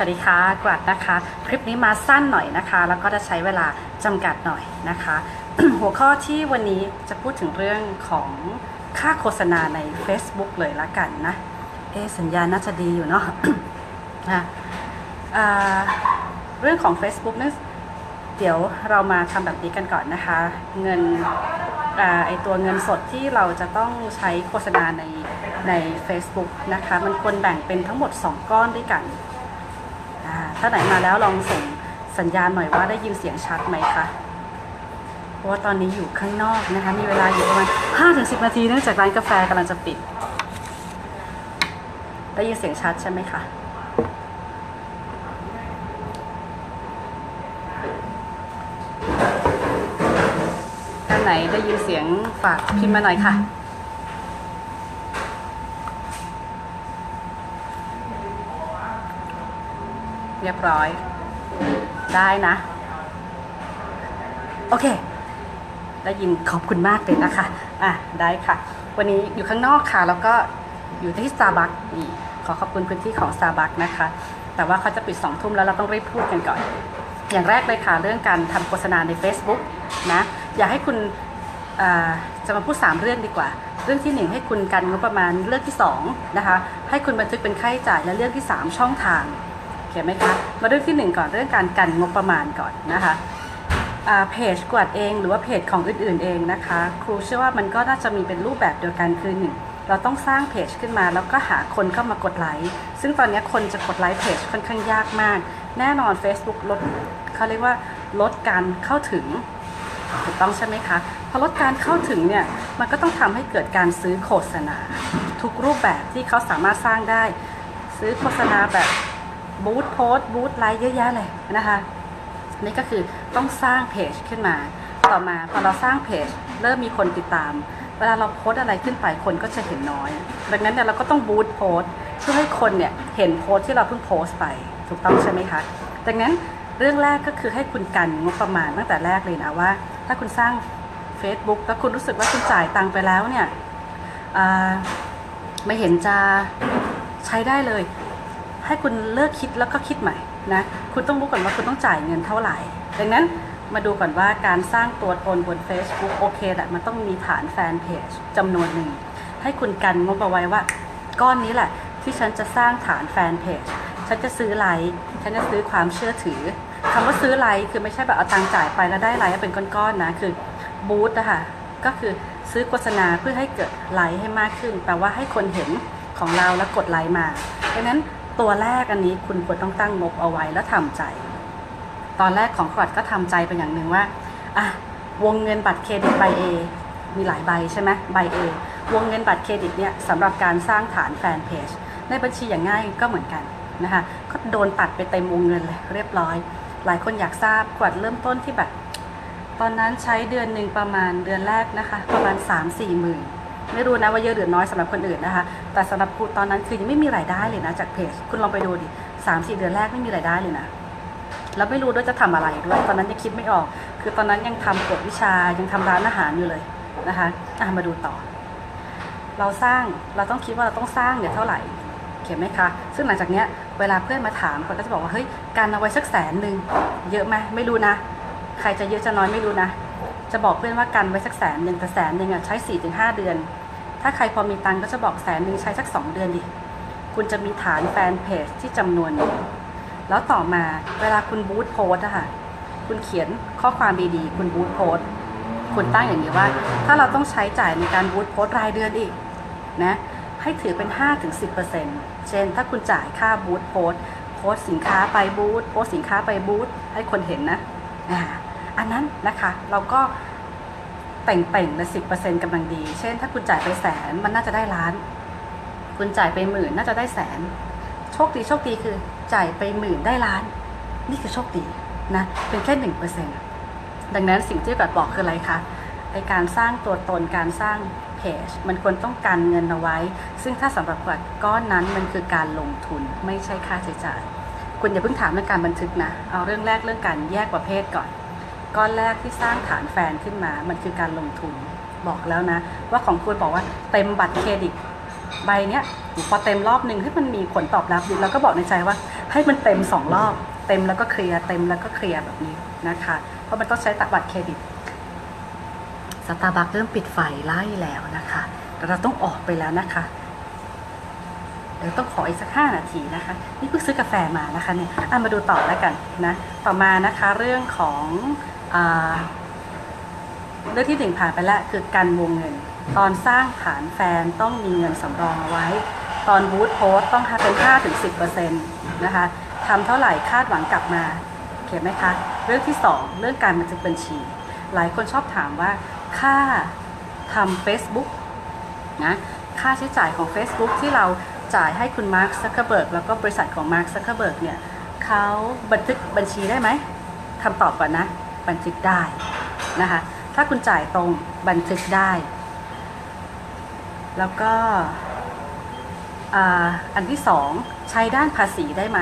วัสดีค่ะกวัดนะคะ คลิปนี้มาสั้นหน่อยนะคะ แล้วก็จะใช้เวลาจำกัดหน่อยนะคะ หัวข้อที่วันนี้จะพูดถึงเรื่องของค่าโฆษณาใน Facebook เลยละกันนะ เอสัญญาณน่าจะดีอยู่เนาะอะเรื่องของ Facebook นั้นเดี๋ยวเรามาทำแบบนี้กันก่อนนะคะ เงินอไอตัวเงินสดที่เราจะต้องใช้โฆษณาในใน Facebook นะคะ มันควรแบ่งเป็นทั้งหมด 2 ก้อนด้วยกัน ถ้าไหนมาแล้วลองส่งสัญญาณหน่อยว่าได้ยินเสียงชัดไหมคะเพราะว่าตอนนี้อยู่ข้างนอกนะคะ มีเวลาอยู่ประมาณ5-10 นาทีเนื่องจากร้านกาแฟกำลังจะปิด ได้ยินเสียงชัดใช่ไหมคะท่านไหนได้ยินเสียงฝากพิมพ์มาหน่อยค่ะ รียบร้อย ได้นะ โอเค ได้ยินขอบคุณมากเลยนะคะอะได้ค่ะ วันนี้อยู่ข้างนอกค่ะ แล้วก็อยู่ที่ Starbucks นี่ขอขอบคุณพื้นที่ของ Starbucks นะคะ แต่ว่าเขาจะปิดสองทุ่มแล้วเราต้องรีบพูดกันก่อน อย่างแรกเลยค่ะ เรื่องการทำโฆษณาใน Facebook นะ อยากให้คุณจะมาพูด 3 เรื่องดีกว่า เรื่องที่ 1 ให้คุณกันงบประมาณเรื่องที่2นะคะให้คุณบันทึกเป็นค่าใช้จ่ายและเรื่องที่ 3 ช่องทาง เขียนไหมคะ มาเรื่องที่ 1 ก่อนเรื่องการกันงบประมาณก่อนนะคะเพจกวดเองหรือว่าเพจของอื่นๆเองนะคะ ครูเชื่อว่ามันก็น่าจะมีเป็นรูปแบบเดียวกันคือหนึ่งเราต้องสร้างเพจขึ้นมาแล้วก็หาคนเข้ามากดไลค์ซึ่งตอนนี้คนจะกดไลค์เพจค่อนข้างยากมาก แน่นอน Facebook ลดเขาเรียกว่าลดการเข้าถึงถูกต้องใช่ไหมคะพอลดการเข้าถึงเนี่ยมันก็ต้องทำให้เกิดการซื้อโฆษณา ทุกรูปแบบที่เขาสามารถสร้างได้ ซื้อโฆษณาแบบ บูธโพสต์บูธไลค์เยอะแยะเลยนะคะนี่ก็คือต้องสร้างเพจขึ้นมา ต่อมาพอเราสร้างเพจเริ่มมีคนติดตาม เวลาเราโพสอะไรขึ้นไปคนก็จะเห็นน้อย ดังนั้นเนี่ยเราก็ต้องบูธโพสเพื่อให้คนเนี่ยเห็นโพสที่เราเพิ่งโพสไป ถูกต้องใช่ไหมคะดังนั้นเรื่องแรกก็คือให้คุณกันงบประมาณตั้งแต่แรกเลยนะว่า ถ้าคุณสร้าง Facebook แล้วคุณรู้สึกว่าคุณจ่ายตังไปแล้วเนี่ยไม่เห็นจะใช้ได้เลย ให้คุณเลิกคิดแล้วก็คิดใหม่นะคุณต้องรู้ก่อนว่าคุณต้องจ่ายเงินเท่าไหร่ ดังนั้นมาดูก่อนว่าการสร้างตัวตนบน Facebook โอเคแหละมันต้องมีฐานแฟนเพจจำนวนหนึ่ง ให้คุณกันงบเอาไว้ว่า ก้อนนี้แหละ ที่ฉันจะสร้างฐานแฟนเพจฉันจะซื้อไลค์ฉันจะซื้อความเชื่อถือคำว่าซื้อไลค์คือไม่ใช่แบบเอาตังค์จ่ายไปแล้วได้ไลค์เป็นก้อนๆนะคือบูธนะคะก็คือซื้อโฆษณาเพื่อให้เกิดไลค์ให้มากขึ้น แปลว่าให้คนเห็นของเราแล้วกดไลค์มาดังนั้น ตัวแรกอันนี้คุณควรต้องตั้งงบเอาไว้แล้วทำใจ ตอนแรกของขวัญก็ทำใจเป็นอย่างหนึ่งว่าอะวงเงินบัตรเครดิตใบ A มีหลายใบใช่ไหมใบ A วงเงินบัตรเครดิตเนี่ยสำหรับการสร้างฐานแฟนเพจในบัญชีอย่างง่ายก็เหมือนกันนะคะก็โดนตัดไปเต็มวงเงินเลยเรียบร้อย หลายคนอยากทราบขวัญเริ่มต้นที่แบบ ตอนนั้นใช้เดือนหนึ่งประมาณเดือนแรกนะคะ ประมาณ 3 4หมื่น ไม่รู้นะว่าเยอะหรือน้อยสำหรับคนอื่นนะคะ แต่สำหรับครูตอนนั้นคือยังไม่มีรายได้เลยนะจากเพจ คุณลองไปดูดิสามสี่เดือนแรกไม่มีรายได้เลยนะ แล้วไม่รู้ด้วยจะทำอะไรด้วย ตอนนั้นยังคิดไม่ออก คือตอนนั้นยังทำกฎวิชา ยังทำร้านอาหารอยู่เลยนะคะอะมาดูต่อ เราสร้าง เราต้องคิดว่าเราต้องสร้างเนี่ยเท่าไหร่เขียนไหมคะ ซึ่งหลังจากเนี้ยเวลาเพื่อนมาถามคนก็จะบอกว่า เฮ้ย การเอาไว้สักแสนหนึ่งเยอะไหมไม่รู้นะ ใครจะเยอะจะน้อยไม่รู้นะ จะบอกเพื่อนว่ากันไว้สักแสนหนึ่งแต่แสนหนึ่งอะใช้สี่ถึงห้าเดือน ถ้าใครพอมีตังก็จะบอกแสนหนึ่งใช้สักสองเดือนดิ คุณจะมีฐานแฟนเพจที่จำนวนนึ่งแล้วต่อมาเวลาคุณบูธโพสอะค่ะ คุณเขียนข้อความดีๆ คุณบูธโพสคุณตั้งอย่างนี้ว่า ถ้าเราต้องใช้จ่ายในการบูธโพสรายเดือนอีกนะให้ถือเป็น 5-10%เช่น ถ้าคุณจ่ายค่าบูธโพสโพสสินค้าไปบูธโพสสินค้าไปบูธให้คนเห็นนะ อันนั้นนะคะเราก็แต่งแต่งละสิบเปอร์เซ็นต์กำลังดี เช่น ถ้าคุณจ่ายไปแสนมันน่าจะได้ล้าน คุณจ่ายไปหมื่นน่าจะได้แสน โชคดีโชคดีคือจ่ายไปหมื่นได้ล้าน นี่คือโชคดีนะเป็นแค่หนึ่งเปอร์เซ็นต์ดังนั้นสิ่งที่แบบบอกคืออะไรคะในการสร้างตัวตนการสร้างเพจมันควรต้องการเงินเอาไว้ ซึ่งถ้าสำหรับกวัดก้อนนั้นมันคือการลงทุนไม่ใช่ค่าใช้จ่าย คุณอย่าเพิ่งถามเรื่องการบันทึกนะ เอาเรื่องแรกเรื่องการแยกประเภทก่อน ก้อนแรกที่สร้างฐานแฟนขึ้นมา มันคือการลงทุนบอกแล้วนะ ว่าของคุณบอกว่าเต็มบัตรเครดิตใบเนี้ยพอเต็มรอบหนึ่งให้มันมีผลตอบรับดีเราก็บอกในใจว่าให้มันเต็มสองรอบ เต็มแล้วก็เคลียร์เต็มแล้วก็เคลียร์แบบนี้นะคะ เพราะมันต้องใช้ตับัตรเครดิตสตาร์บัคเริ่มปิดไฟไล่แล้วนะคะ เราต้องออกไปแล้วนะคะ เดี๋ยวต้องขออีกสักห้านาทีนะคะ นี่เพิ่งซื้อกาแฟมานะคะเนี่ยอะมาดูต่อแล้วกันนะต่อมานะคะเรื่องของอเรื่องที่หนึ่งผ่านไปแล้วคือการวงเงิน ตอนสร้างฐานแฟนต้องมีเงินสำรองเอาไว้ ตอนบูธโพสต้องเป็น5ถึง10%นะคะทำเท่าไหร่คาดหวังกลับมาเขียนไหมคะ เรื่องที่ 2 เรื่องการบันทึกบัญชี หลายคนชอบถามว่าค่าทำ Facebook นะค่าใช้จ่ายของ Facebook ที่เรา จ่ายให้คุณมาร์คซักเคเบิร์กแล้วก็บริษัทของมาร์คซักเคเบิร์กเนี่ยเขาบันทึกบัญชีได้ไหมคำตอบก่อนนะ บันทึกได้นะคะถ้าคุณจ่ายตรงบันทึกได้ แล้วก็อ,อันที่สองใช้ด้านภาษีได้ไหม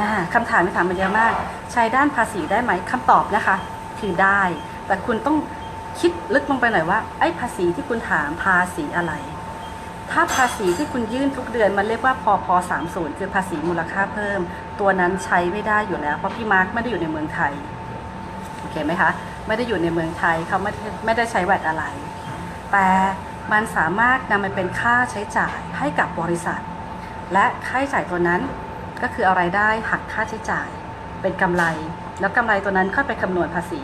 อ่าคำถามที่ถามมาเยอะมาก ใช้ด้านภาษีได้ไหมคำตอบนะคะ คือได้ แต่คุณต้องคิดลึกลงไปหน่อยว่าไอ้ภาษีที่คุณถามภาษีอะไร ถ้าภาษีที่คุณยื่นทุกเดือนมันเรียกว่าพอพ30 คือภาษีมูลค่าเพิ่ม ตัวนั้นใช้ไม่ได้อยู่แล้ว เพราะพี่มาร์คไม่ได้อยู่ในเมืองไทยโอเคไหมคะไม่ได้อยู่ในเมืองไทยเขาไม่ได้ไม่ได้ใช้แวดอะไร แต่มันสามารถนำไปเป็นค่าใช้จ่ายให้กับบริษัท และค่าใช้จ่ายตัวนั้นก็คือเอารได้หักค่าใช้จ่าย เป็นกำไร แล้วกำไรตัวนั้นค่อยไปคำนวณภาษี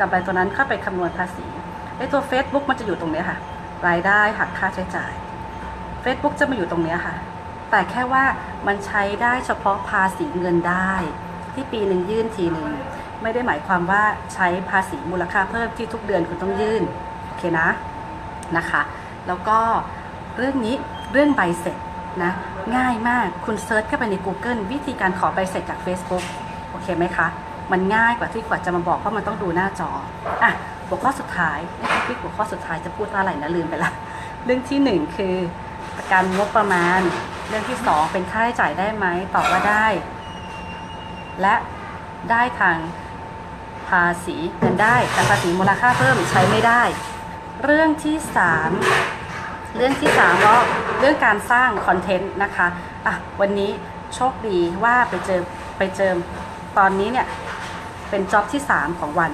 กำไรตัวนั้นค่อยไปคำนวณภาษีไอ้ตัว Facebook มันจะอยู่ตรงนี้ค่ะ รายได้หักค่าใช้จ่าย Facebook จะมาอยู่ตรงนี้ค่ะ แต่แค่ว่ามันใช้ได้เฉพาะภาษีเงินได้ ที่ปีหนึ่งยื่นทีหนึ่งไม่ได้หมายความว่าใช้ภาษีมูลค่าเพิ่มที่ทุกเดือนคุณต้องยื่นโอเคนะนะคะ แล้วก็เรื่องนี้เรื่องใบเสร็จนะง่ายมากคุณเซิร์ชเข้าไปใน Google วิธีการขอใบเสร็จจาก Facebook โอเคไหมคะ มันง่ายกว่าที่กว่าจะมาบอกเพราะมันต้องดูหน้าจออะหัวข้อสุดท้ายนี่คือหัวข้อสุดท้ายจะพูดว่าอะไรนะลืมไปละเรื่องที่หนึ่งคือ ประกันงบประมาณ เรื่องที่สองเป็นค่าใช้จ่ายได้ไหมตอบว่าได้ และได้ทางภาษีเงินได้แต่ภาษีมูลค่าเพิ่มใช้ไม่ได้ เรื่องที่สามเรื่องที่สามก็เรื่องการสร้างคอนเทนต์นะคะอะวันนี้โชคดีว่าไปเจอไปเจอตอนนี้เนี่ยเป็นจ็อบที่ 3 ของวัน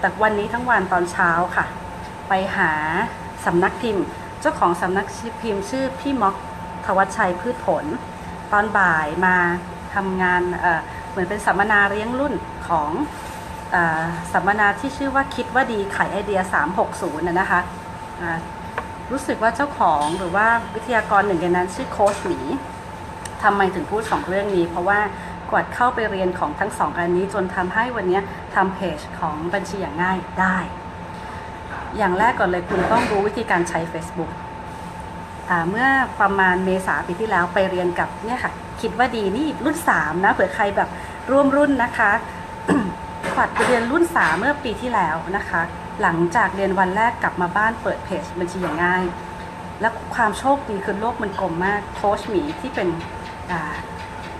แต่วันนี้ทั้งวันตอนเช้าค่ะ ไปหาสำนักพิมพ์ เจ้าของสำนักพิมพ์ชื่อพี่ม็อกทวัชชัยพืชผล ตอนบ่ายมาทำงานเเหมือนเป็นสัมมนาเลี้ยงรุ่นของอสัมมนาที่ชื่อว่าคิดว่าดีไขไอเดีย 360นะนะคะรู้สึกว่าเจ้าของหรือว่าวิทยากรหนึ่งในนั้นชื่อโค้ชหมีทำไมถึงพูดสองเรื่องนี้ เพราะว่ากวดเข้าไปเรียนของทั้งสองอันนี้จนทำให้วันนี้ทำเพจของบัญชีอย่างง่ายได้ อย่างแรกก่อนเลยคุณต้องรู้วิธีการใช้ Facebook อ่าเมื่อประมาณเมษาปีที่แล้วไปเรียนกับเนี่ยค่ะคิดว่าดีนี่รุ่น 3 นะเผื่อใครแบบร่วมรุ่นนะคะขวัดไปเรียนรุ่น 3 เมื่อปีที่แล้วนะคะ หลังจากเรียนวันแรกกลับมาบ้านเปิดเพจบัญชีอย่างง่าย และความโชคดีคือโลกมันกลมมากโค้ชหมีที่เป็น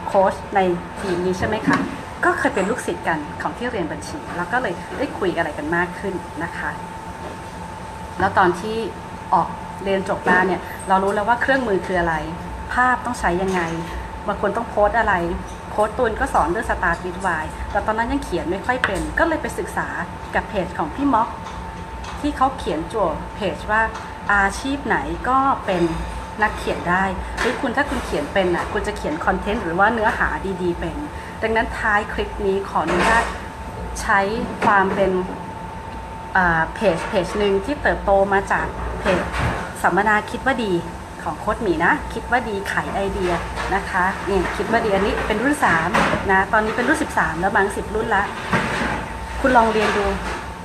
โค้ชในทีมนี้ใช่ไหมคะก็เคยเป็นลูกศิษย์กันของที่เรียนบัญชี แล้วก็เลยได้คุยอะไรกันมากขึ้นนะคะ แล้วตอนที่ออกเรียนจบมาเนี่ยเรารู้แล้วว่าเครื่องมือคืออะไร ภาพต้องใช้ยังไงบางคนต้องโพสอะไรโค้ดตูนก็สอนเรื่องสตาร์ทวิดวายแต่ตอนนั้นยังเขียนไม่ค่อยเป็น ก็เลยไปศึกษากับเพจของพี่ม็อกที่เขาเขียนจั่วเพจว่าอาชีพไหนก็เป็นนักเขียนได้หรือคุณถ้าคุณเขียนเป็นอะคุณจะเขียนคอนเทนต์หรือว่าเนื้อหาดีๆเป็น ดังนั้นท้ายคลิปนี้ขออนุญาตใช้ความเป็น เพจเพจหนึ่งที่เติบโตมาจากเพจสัมมนาคิดว่าดีของโค้ดหมีนะ คิดว่าดีไขไอเดียนะคะนี่คิดว่าดีอันนี้เป็นรุ่น3นะตอนนี้เป็นรุ่น 13 แล้วบาง10รุ่นละ คุณลองเรียนดู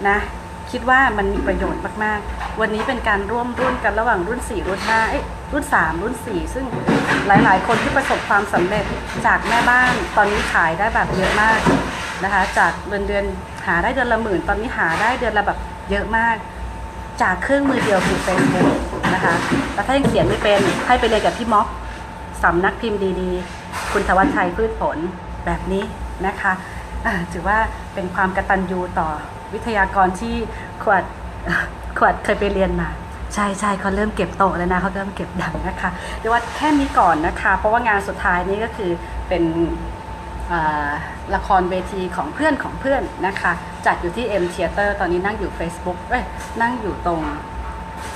นะ คิดว่ามันมีประโยชน์มากๆ วันนี้เป็นการร่วมรุ่นกันระหว่างรุ่น 4 รุ่น5เอ้ยรุ่น 3 รุ่น 4 ซึ่งหลายๆ คนที่ประสบความสำเร็จจากแม่บ้านตอนนี้ขายได้แบบเยอะมาก นะคะ จากเดือนเดือนหาได้เดือนละหมื่น ตอนนี้หาได้เดือนละแบบเยอะมาก จากเครื่องมือเดียวคือ Facebook นะคะแล้วถ้ายังเขียนไม่เป็นให้ไปเลยนกับพี่ม็อกสำนักพิมพ์ดีๆ คุณธวัชชัยพืชผลแบบนี้นะคะถือว่าเป็นความกตัญญูต่อวิทยากรที่ขวดขวดเคยไปเรียนมาใช่ใช่เขาเริ่มเก็บโต๊ะแล้วนะเขาเริ่มเก็บดังนะคะเรียกว่าแค่นี้ก่อนนะคะ เพราะว่างานสุดท้ายนี้ก็คือเป็น ละครเวทีของเพื่อนของเพื่อนนะคะ จัดอยู่ที่ M Theater ตอนนี้นั่งอยู่ Facebook เอ้ยนั่งอยู่ตรง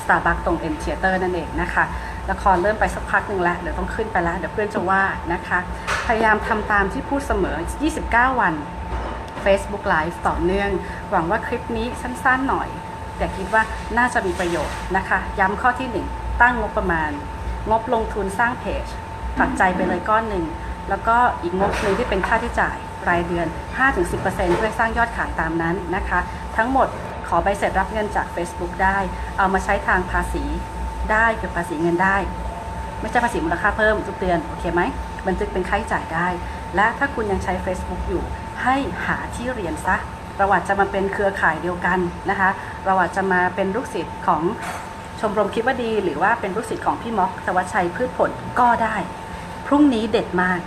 Starbucks ตรง M Theater นั่นเองนะคะ ละครเริ่มไปสักพักหนึ่งแล้วเดี๋ยวต้องขึ้นไปแล้วเดี๋ยวเพื่อนจะว่านะคะ พยายามทำตามที่พูดเสมอ 29 วัน Facebook Live ต่อเนื่อง หวังว่าคลิปนี้สั้นๆหน่อย แต่คิดว่าน่าจะมีประโยชน์นะคะ ย้ำข้อที่ 1 ตั้งงบประมาณ งบลงทุนสร้างเพจปัจจัยไปเลยก้อนหนึ่ง แล้วก็อีกงบหนึ่งที่เป็นค่าใช้จ่ายรายเดือน 5-10%เพื่อสร้างยอดขายตามนั้นนะคะ ทั้งหมดขอใบเสร็จรับเงินจาก Facebook ได้ เอามาใช้ทางภาษีได้คือภาษีเงินได้ ไม่ใช่ภาษีมูลค่าเพิ่มทุกเดือน โอเคไหมบันทึกเป็นค่าใช้จ่ายได้ และถ้าคุณยังใช้ Facebook อยู่ ให้หาที่เรียนซะเราอาจจะมาเป็นเครือข่ายเดียวกันนะคะ เราอาจจะมาเป็นลูกศิษย์ของชมรมคิดว่าดี หรือว่าเป็นลูกศิษย์ของพี่ม็อกสวัชชัยพืชผลก็ได้ พรุ่งนี้เด็ดมาก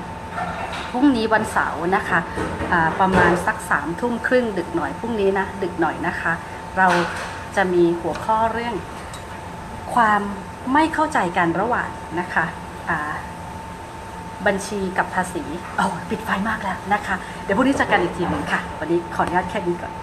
พรุ่งนี้วันเสาร์นะคะะประมาณสักสามทุ่มครึ่งดึกหน่อยพรุ่งนี้นะดึกหน่อยนะคะ เราจะมีหัวข้อเรื่อง ความไม่เข้าใจกันระหว่างนะคะบัญชีกับภาษีโอ้ปิดไฟมากแล้วนะคะ เดี๋ยวพรุ่งนี้จะกันอีกทีหนึ่งค่ะ วันนี้ขออนุญาตแค่นี้ก่อน